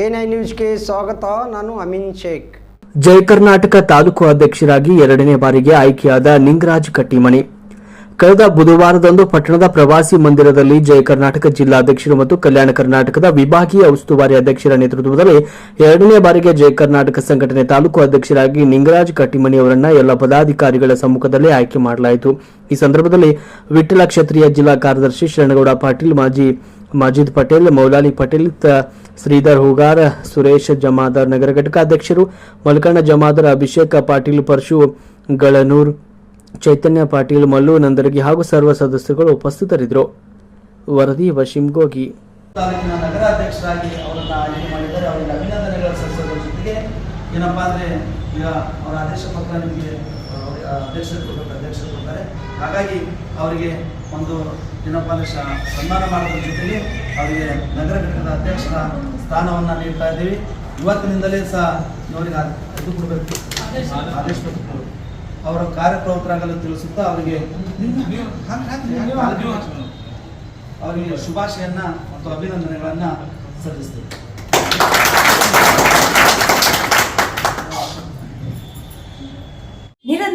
A ನ್ಯೂಸ್ಗೆ ಸ್ವಾಗತ, ನಾನು ಅಮಿನ್ ಶೇಖ್. ಜಯ ಕರ್ನಾಟಕ ತಾಲೂಕು ಅಧ್ಯಕ್ಷರಾಗಿ ಎರಡನೇ ಬಾರಿಗೆ ಆಯ್ಕೆಯಾದ ನಿಂಗರಾಜ್ ಕಟ್ಟಿಮಣಿ. ಕಳೆದ ಬುಧವಾರದಂದು ಪಟ್ಟಣದ ಪ್ರವಾಸಿ ಮಂದಿರದಲ್ಲಿ ಜಯ ಕರ್ನಾಟಕ ಜಿಲ್ಲಾಧ್ಯಕ್ಷರು ಮತ್ತು ಕಲ್ಯಾಣ ಕರ್ನಾಟಕದ ವಿಭಾಗೀಯ ಉಸ್ತುವಾರಿ ಅಧ್ಯಕ್ಷರ ನೇತೃತ್ವದಲ್ಲಿ ಎರಡನೇ ಬಾರಿಗೆ ಜಯ ಕರ್ನಾಟಕ ಸಂಘಟನೆ ತಾಲೂಕು ಅಧ್ಯಕ್ಷರಾಗಿ ನಿಂಗರಾಜ್ ಕಟ್ಟಿಮಣಿ ಅವರನ್ನ ಎಲ್ಲ ಪದಾಧಿಕಾರಿಗಳ ಸಮ್ಮುಖದಲ್ಲಿ ಆಯ್ಕೆ ಮಾಡಲಾಯಿತು. ಈ ಸಂದರ್ಭದಲ್ಲಿ ವಿಠಲ ಕ್ಷತ್ರಿಯ ಜಿಲ್ಲಾ ಕಾರ್ಯದರ್ಶಿ ಶರಣಗೌಡ ಪಾಟೀಲ್, ಮಾಜಿ, ಮಾಜಿದ್ ಪಟೇಲ್, ಮೌಲಾಲಿ ಪಟೇಲ್ ಶ್ರೀಧರ್ ಹೂಗಾರ, ಸುರೇಶ್ ಜಮಾದಾರ್ ನಗರ ಘಟಕ ಅಧ್ಯಕ್ಷರು, ಮಲ್ಕಣ್ಣ ಜಮಾದಾರ್, ಅಭಿಷೇಕ್ ಪಾಟೀಲ್, ಪರಶು ಗಳನೂರ್, ಚೈತನ್ಯ ಪಾಟೀಲ್, ಮಲ್ಲು ನಂದರಗಿ ಹಾಗೂ ಸರ್ವ ಸದಸ್ಯರುಗಳು ಉಪಸ್ಥಿತರಿದ್ದರು. ವರದಿ ವಶೀಂ ಗೋಗಿ. ನಗರಾಧ್ಯಕ್ಷರಾಗಿ ಅವರನ್ನ ಆಯ್ಕೆ ಮಾಡಿದ್ದಾರೆ. ಅವರಿಗೆ ಅಭಿನಂದನೆಗಳ ಸಲ್ಲಿಸೋದ್ರ ಏನಪ್ಪಾ ಅಂದ್ರೆ ಈಗ ಅವರ ಆದೇಶ ಪತ್ರ ನಿಮಗೆ ಅಧ್ಯಕ್ಷರು ಕೊಡಬೇಕು ಅಧ್ಯಕ್ಷರು ಕೊಡ್ತಾರೆ. ಹಾಗಾಗಿ ಅವರಿಗೆ ಒಂದು ಏನಪ್ಪ ಅಂದ್ರೆ ಸನ್ಮಾನ ಮಾಡೋದ್ರ ಜೊತೆಗೆ ಅವರಿಗೆ ನಗರ ಘಟಕದ ಅಧ್ಯಕ್ಷರ ಸ್ಥಾನವನ್ನು ನೀಡ್ತಾ ಇದ್ದೀವಿ. ಇವತ್ತಿನಿಂದಲೇ ಸಹ ಇವರಿಗೆ ಇದು ಕೊಡಬೇಕು. ಆದೇಶ. ಅವರ ಕಾರ್ಯಪ್ರವೃತ್ತರಾಗಲು ತಿಳಿಸುತ್ತಾ ಅವರಿಗೆ ಅವರಿಗೆ ಶುಭಾಶಯನ್ನ ಮತ್ತು ಅಭಿನಂದನೆಗಳನ್ನು ಸಲ್ಲಿಸ್ತೀವಿ.